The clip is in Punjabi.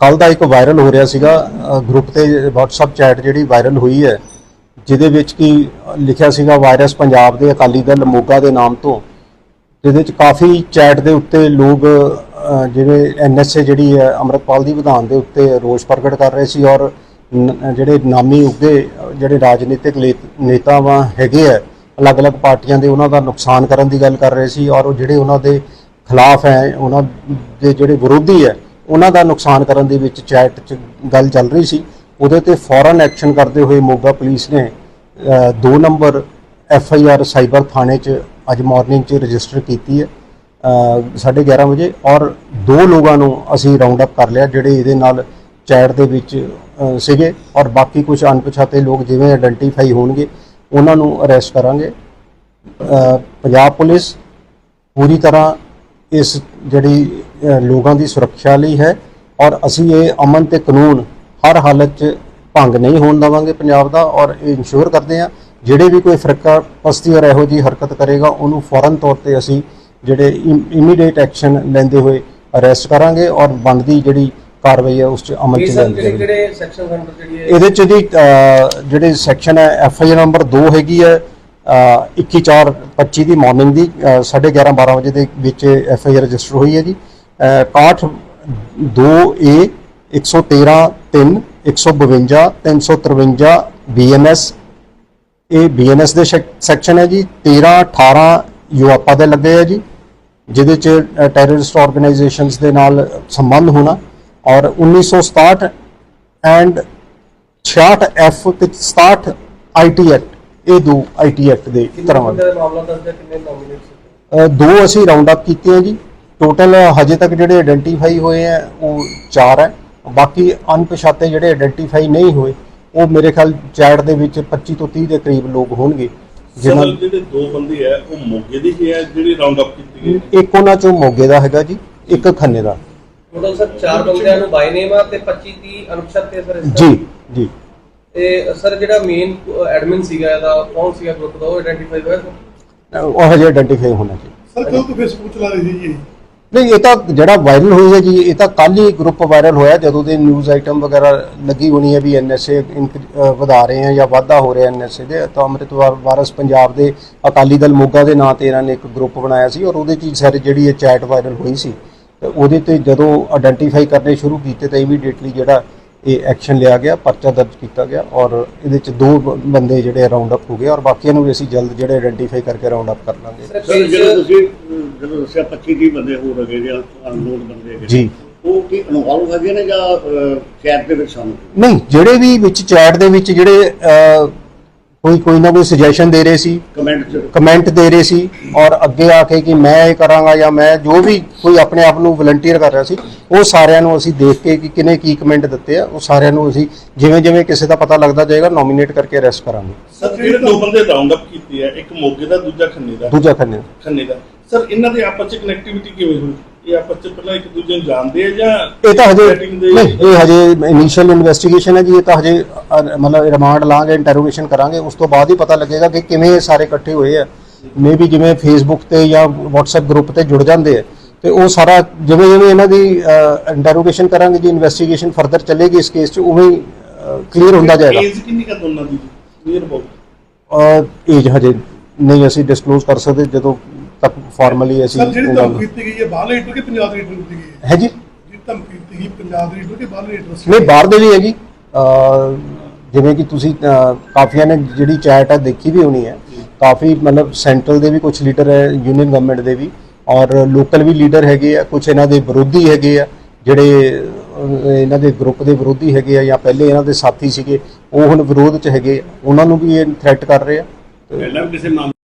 ਕੱਲ ਦਾ ਇੱਕ ਵਾਇਰਲ ਹੋ ਰਿਹਾ ਸੀਗਾ ਗਰੁੱਪ ਤੇ WhatsApp ਚੈਟ ਜਿਹੜੀ ਵਾਇਰਲ ਹੋਈ ਹੈ ਜਿਹਦੇ ਵਿੱਚ ਕੀ ਲਿਖਿਆ ਸੀਗਾ ਵਾਇਰਸ ਪੰਜਾਬ ਦੇ ਅਕਾਲੀ ਦਲ ਮੋਗਾ ਦੇ ਨਾਮ ਤੋਂ ਜਿਹਦੇ ਵਿੱਚ ਕਾਫੀ ਚੈਟ ਦੇ ਉੱਤੇ ਲੋਕ ਅ, ਜਿਵੇਂ ਐਨਐਸਏ ਜਿਹੜੀ ਹੈ ਅੰਮ੍ਰਿਤਪਾਲ ਦੀ ਵਿਧਾਨ ਦੇ ਉੱਤੇ ਰੋਸ ਪ੍ਰਗਟ ਕਰ ਰਹੇ ਸੀ ਔਰ ਜਿਹੜੇ ਨਾਮੀ ਉੱਗੇ ਜਿਹੜੇ ਰਾਜਨੀਤਿਕ ਲੇ- ਨੇਤਾਵਾਂ ਹੈਗੇ ਆ ਅਲੱਗ-ਅਲੱਗ ਪਾਰਟੀਆਂ ਦੇ ਉਹਨਾਂ ਦਾ ਨੁਕਸਾਨ ਕਰਨ ਦੀ ਗੱਲ ਕਰ ਰਹੇ ਸੀ ਔਰ ਉਹ ਜਿਹੜੇ ਉਹਨਾਂ ਦੇ ਖਿਲਾਫ ਹੈ ਉਹਨਾਂ ਦੇ ਜਿਹੜੇ ਵਿਰੋਧੀ ਹੈ ਉਹਨਾਂ ਦਾ ਨੁਕਸਾਨ ਕਰਨ ਦੇ ਵਿੱਚ ਚੈਟ 'ਚ ਗੱਲ ਚੱਲ ਰਹੀ ਸੀ। ਉਹਦੇ ਤੇ ਫੌਰਨ ਐਕਸ਼ਨ ਕਰਦੇ ਹੋਏ ਮੋਗਾ ਪੁਲਿਸ ਨੇ 2 number F I R cyber ਥਾਣੇ 'ਚ ਅੱਜ ਮਾਰਨਿੰਗ 'ਚ ਰਜਿਸਟਰ ਕੀਤੀ ਹੈ ਅ, ਸਾਢੇ 11 ਵਜੇ। ਔਰ ਦੋ ਲੋਕਾਂ ਨੂੰ ਅਸੀਂ ਰਾਉਂਡ ਅਪ ਕਰ ਲਿਆ ਜਿਹੜੇ ਇਹਦੇ ਨਾਲ ਚੈਟ ਦੇ ਵਿੱਚ ਸੀਗੇ। ਔਰ ਬਾਕੀ ਕੁਝ ਅਣਪਛਾਤੇ ਲੋਕ ਜਿਵੇਂ ਆਇਡੈਂਟੀਫਾਈ ਹੋਣਗੇ ਉਹਨਾਂ ਨੂੰ ਅਰੈਸਟ ਕਰਾਂਗੇ। ਪੰਜਾਬ ਪੁਲਿਸ ਪੂਰੀ ਤਰ੍ਹਾਂ ਇਸ ਜਿਹੜੀ ਲੋਕਾਂ ਦੀ ਸੁਰੱਖਿਆ ਲਈ ਹੈ ਔਰ ਅਸੀਂ ਇਹ ਅਮਨ ਤੇ ਕਾਨੂੰਨ ਹਰ ਹਾਲਤ 'ਚ ਭੰਗ ਨਹੀਂ ਹੋਣ ਦੇਵਾਂਗੇ ਪੰਜਾਬ ਦਾ ਔਰ ਇਹ ਇਨਸ਼ੋਰ ਕਰਦੇ ਹਾਂ ਜਿਹੜੇ ਵੀ ਕੋਈ ਫਰਕਾ ਪਸਤੀ ਔਰ ਇਹੋ ਜੀ ਹਰਕਤ ਕਰੇਗਾ ਉਹਨੂੰ ਫੌਰਨ ਤੌਰ ਤੇ ਅਸੀਂ ਜਿਹੜੇ ਇਮੀਡੀਏਟ ਐਕਸ਼ਨ ਲੈਂਦੇ ਹੋਏ ਅਰੈਸਟ ਕਰਾਂਗੇ ਔਰ ਬਣਦੀ ਜਿਹੜੀ ਕਾਰਵਾਈ ਹੈ ਉਸ 'ਚ ਅਮਲ 'ਚ ਜਾਵੇਗੀ। ਕਿਹੜੇ ਸੈਕਸ਼ਨ ਅੰਡਰ ਜਿਹੜੀ ਇਹਦੇ ਚ ਜੀ ਅ, ਜਿਹੜੇ ਸੈਕਸ਼ਨ ਹੈ ਐਫ ਆਈ ਆਰ ਨੰਬਰ 2 ਹੈਗੀ ਹੈ 21/4/25 ਦੀ ਮਾਰਨਿੰਗ ਦੀ 11:30 12 ਵਜੇ ਦੇ ਵਿੱਚ ਐਫ ਆਈ ਆਰ ਰਜਿਸਟਰ ਹੋਈ ਹੈ ਜੀ। ਅ, 61 2 ਏ 113 3 152 353 ਬੀਐਨਐਸ ਇਹ ਬੀਐਨਐਸ ਦੇ ਸੈਕਸ਼ਨ ਹੈ ਜੀ। 13 18 ਯੂਆਪਾ ਦੇ ਲੱਗੇ ਹੈ ਜੀ ਜਿਹਦੇ ਚ ਟੈਰਰਿਸਟ ਆਰਗੇਨਾਈਜੇਸ਼ਨਸ ਦੇ ਨਾਲ ਸੰਬੰਧ ਹੋਣਾ। ਔਰ 1967 ਐਂਡ 66 ਐਫ ਤੇ 67 ਆਈਟੀ ਐਕਟ ਇਹ ਦੋ ਆਈਟੀ ਐਕਟ ਦੇ ਤਰ੍ਹਾਂ ਦਾ। ਮਾਮਲਾ ਹੈ ਕਿੰਨੇ ਨੋਮੀਨੇਟ ਅ, ਦੋ ਅਸੀਂ ਰਾਉਂਡ ਅਪ ਕੀਤੇ ਆ ਜੀ। ਟੋਟਲ ਹਜੇ ਤੱਕ ਜਿਹੜੇ ਆਇਡੈਂਟੀਫਾਈ ਹੋਏ ਆ ਉਹ 4 ਹੈ ਬਾਕੀ ਅਣਪਛਾਤੇ ਜਿਹੜੇ ਆਇਡੈਂਟੀਫਾਈ ਨਹੀਂ ਹੋਏ ਉਹ ਮੇਰੇ ਖਿਆਲ ਚੈਟ ਦੇ ਵਿੱਚ 25 ਤੋਂ 30 ਦੇ ਕਰੀਬ ਲੋਕ ਹੋਣਗੇ। ਸਰ ਜਿਹੜੇ ਦੋ ਬੰਦੇ ਆ ਉਹ ਮੋਗੇ ਦੇ ਹੀ ਆ ਜਿਹੜੀ ਰਾਉਂਡ ਅਪ ਕੀਤੀ ਗਈ ਇੱਕ ਉਹਨਾਂ ਚੋਂ ਮੋਗੇ ਦਾ ਹੈਗਾ ਜੀ ਇੱਕ ਖੰਨੇ ਦਾ। ਟੋਟਲ ਸਰ 4 ਬੰਦਿਆਂ ਨੂੰ ਬਾਈ ਨੇਮ ਆ ਤੇ 25 30 ਅਨੁਸ਼ਤ ਤੇ ਸਰ ਇਸ ਦਾ। ਜੀ ਜੀ। ਤੇ ਸਰ ਜਿਹੜਾ ਮੇਨ ਐਡਮਿਨ ਸੀਗਾ ਇਹਦਾ ਕੌਣ ਸੀਗਾ ਗਰੁੱਪ ਦਾ? ਉਹ ਆਇਡੈਂਟੀਫਾਈ ਹੋਇਆ ਸਰ? ਉਹ ਹਜੇ ਆਇਡੈਂਟੀਫਾਈ ਹੋਣਾ ਜੀ। ਸਰ ਕਦੋਂ ਤੋਂ ਫੇਸਬੁੱਕ ਚਲਾ ਰਹੀ ਸੀ ਜੀ? ਨਹੀਂ ਇਹ ਤਾਂ ਜਿਹੜਾ ਵਾਇਰਲ ਹੋਈ ਹੈ ਜੀ ਇਹ ਤਾਂ ਕੱਲ ਹੀ ਗਰੁੱਪ ਵਾਇਰਲ ਹੋਇਆ ਜਦੋਂ ਦੇ ਨਿਊਜ਼ ਆਈਟਮ ਵਗੈਰਾ ਲੱਗੀ ਹੋਣੀ ਹੈ ਵੀ ਐਨਐਸਏ ਵਧਾ ਰਹੇ ਹੈ ਜਾਂ ਵਾਧਾ ਹੋ ਰਿਹਾ ਐਨਐਸਏ ਦੇ। ਤਾਂ ਅੰਮ੍ਰਿਤਵਾਰ ਵਾਰਸ ਪੰਜਾਬ ਦੇ ਅਕਾਲੀ ਦਲ ਮੋਗਾ ਦੇ ਨਾਂ ਤੇ ਇਹਨਾਂ ਨੇ ਇੱਕ ਗਰੁੱਪ ਬਣਾਇਆ ਸੀ ਔਰ ਉਹਦੇ 'ਚ ਹੀ ਸਾਰੇ ਜਿਹੜੀ ਇਹ ਚੈਟ ਵਾਇਰਲ ਹੋਈ ਸੀ। ਉਹਦੇ ਤੇ ਜਦੋਂ ਆਇਡੈਂਟੀਫਾਈ ਕਰਨੇ ਸ਼ੁਰੂ ਕੀਤੇ ਤਾਂ ਇਮੀਡੀਏਟਲੀ ਜਿਹੜਾ ਇਹ ਐਕਸ਼ਨ ਲਿਆ ਗਿਆ ਪਰਚਾ ਦਰਜ ਕੀਤਾ ਗਿਆ ਔਰ ਇਹਦੇ 'ਚ ਦੋ ਬੰਦੇ ਜਿਹੜੇ ਰਾਉਂਡ ਅਪ ਹੋ ਗਏ ਔਰ ਬਾਕੀਆਂ ਨੂੰ ਵੀ ਅਸੀਂ ਜਲਦ ਜਿਹੜੇ ਆਇਡੈਂਟੀਫਾਈ ਕਰਕੇ ਰਾਉਂਡ ਅਪ ਕਰ ਲਾਂਗੇ। ਸਰ ਜਿਹੜੇ ਤੁਸੀਂ ਜਦੋਂ ਦੱਸਿਆ 25 30 ਬੰਦੇ ਹੋਰ ਹੈਗੇ ਜਾਂ ਅਨਨੋਨ ਬੰਦੇ ਹੈਗੇ ਜੀ। ਉਹ ਕੀ ਇਨਵੋਲਵ ਹੈਗੇ ਨੇ ਜਾਂ ਚੈਟ ਦੇ ਵਿੱਚ ਸਾਨੂੰ ਨਹੀਂ ਜਿਹੜੇ ਵੀ ਵਿੱਚ ਚੈਟ ਦੇ ਵਿੱਚ ਜਿਹੜੇ ਕੋਈ ਕੋਈ ਨਾ ਕੋਈ ਸੁਜੈਸ਼ਨ ਦੇ ਰਹੇ ਸੀ। ਕਮੈਂਟ ਚ। ਕਮੈਂਟ ਦੇ ਰਹੇ ਸੀ ਔਰ ਅੱਗੇ ਆ ਕੇ ਕਿ ਮੈਂ ਇਹ ਕਰਾਂਗਾ ਜਾਂ ਮੈਂ ਜੋ ਵੀ ਕੋਈ ਆਪਣੇ ਆਪ ਨੂੰ ਵਲੰਟੀਅਰ ਕਰ ਰਿਹਾ ਸੀ ਉਹ ਸਾਰਿਆਂ ਨੂੰ ਅਸੀਂ ਦੇਖ ਕੇ ਕਿ ਕਿਨੇ ਕੀ ਕਮੈਂਟ ਦਿੱਤੇ ਆ ਉਹ ਸਾਰਿਆਂ ਨੂੰ ਅਸੀਂ ਜਿਵੇਂ ਜਿਵੇਂ ਕਿਸੇ ਦਾ ਪਤਾ ਲੱਗਦਾ ਜਾਏਗਾ ਨੋਮੀਨੇਟ ਕਰਕੇ ਅਰੈਸਟ ਕਰਾਂਗੇ। ਸਰ ਜਿਹੜੇ ਦੋ ਬੰਦੇ ਰਾਉਂਡ ਅਪ ਕੀਤੀ ਹੈ ਇੱਕ ਮੋਗੇ ਦਾ ਦੂਜਾ ਖੰਨੇ ਦਾ। ਦੂਜਾ ਖੰਨੇ ਖੰਨੇ ਦਾ। ਸਰ ਇਹਨਾਂ ਦੇ ਆਪਸ ਚ ਕਨੈਕਟੀਵਿਟੀ ਕਿਵੇਂ ਹੋਈ? ਇਹ ਆਪਸ ਚ ਪਹਿਲਾਂ ਇੱਕ ਦੂਜੇ ਨੂੰ ਜਾਣਦੇ ਆ ਜਾਂ ਇਹ ਤਾਂ ਹਜੇ ਦੇ- ਨਹੀਂ ਇਹ ਹਜੇ ਇਨੀਸ਼ੀਅਲ ਇਨਵੈਸਟੀਗੇਸ਼ਨ ਹੈ ਜੀ ਇਹ ਤਾਂ ਹਜੇ ਮਤਲਬ ਰਿਮਾਂਡ ਲਾਂਗੇ ਇੰਟਰੋਗੇਸ਼ਨ ਕਰਾਂਗੇ ਉਸ ਤੋਂ ਬਾਅਦ ਹੀ ਪਤਾ ਲੱਗੇਗਾ ਕਿ ਕਿਵੇਂ ਇਹ ਸਾਰੇ ਇਕੱਠੇ ਹੋਏ ਆ। ਮੇਬੀ ਜਿਵੇਂ ਫੇਸਬੁੱਕ ਤੇ ਜਾਂ WhatsApp ਗਰੁੱਪ ਤੇ ਜੁੜ ਜਾਂਦੇ ਆ। ਤੇ ਉਹ ਸਾਰਾ ਜਿਵੇਂ ਜਿਵੇਂ ਇਹਨਾਂ ਦੀ ਇੰਟਰੋਗੇਸ਼ਨ ਕਰਾਂਗੇ ਜੀ ਇਨਵੈਸਟੀਗੇਸ਼ਨ ਫਰਦਰ ਚੱਲੇਗੀ ਇਸ ਕੇਸ 'ਚ ਉਵੇਂ ਹੀ ਕਲੀਅਰ ਹੁੰਦਾ ਜਾਏਗਾ। ਏਜ ਕਿੰਨੀ ਕਾ ਦੋਨਾਂ ਦੀ? ਕਲੀਅਰ ਅਬਾਊਟ ਏਜ ਹਜੇ ਨਹੀਂ ਅਸੀਂ ਡਿਸਕਲੋਜ਼ ਕਰ ਸਕਦੇ ਜਦੋਂ ਤੱਕ ਫਾਰਮਲੀ ਅਸੀਂ ਸਰ ਜਿਹੜੀ ਉਹਨਾਂ ਧਮਕੀ ਨੂੰ- ਦਿੱਤੀ ਗਈ ਹੈ ਬਾਹਰਲੇ ਲੀਡਰ ਕਿ ਪੰਜਾਬ ਦੇ ਲੀਡਰ ਨੂੰ ਦਿੱਤੀ ਗਈ ਹੈ? ਹੈ ਜੀ? ਜਿਹੜੀ ਧਮਕੀ ਦਿੱਤੀ ਗਈ ਪੰਜਾਬ ਦੇ ਲੀਡਰ ਕਿ ਬਾਹਰਲੇ ਲੀਡਰ ਸੀ ਨਹੀਂ ਬਾਹਰ ਦੇ ਵੀ ਹੈ ਜੀ ਅਹ ਜਿਵੇਂ ਕਿ ਤੁਸੀਂ ਕਾਫੀਆਂ ਨੇ ਜਿਹੜੀ ਚੈਟ ਹੈ ਦੇਖੀ ਵੀ ਹੋਣੀ ਹੈ। ਕਾਫੀ ਮਤਲਬ ਸੈਂਟਰਲ ਦੇ ਵੀ ਕੁਝ ਲੀਡਰ ਹੈ ਯੂਨੀਅਨ ਗਵਰਨਮੈਂਟ ਦੇ ਵੀ। ਔਰ ਲੋਕਲ ਵੀ ਲੀਡਰ ਹੈਗੇ ਆ ਕੁਝ ਇਹਨਾਂ ਦੇ ਵਿਰੋਧੀ ਹੈਗੇ ਆ ਜਿਹੜੇ ਇਹਨਾਂ ਦੇ ਗਰੁੱਪ ਦੇ ਵਿਰੋਧੀ ਹੈਗੇ ਆ ਜਾਂ ਪਹਿਲੇ ਇਹਨਾਂ ਦੇ ਸਾਥੀ ਸੀਗੇ ਉਹ ਹੁਣ ਵਿਰੋਧ ਚ ਹੈਗੇ ਆ। ਉਹਨਾਂ ਨੂੰ ਵੀ ਇਹ ਥ੍ਰੈਟ ਕਰ ਰਹੇ ਆ। ਪਹਿਲਾਂ ਵੀ ਕਿਸੇ ਮਾਮਲੇ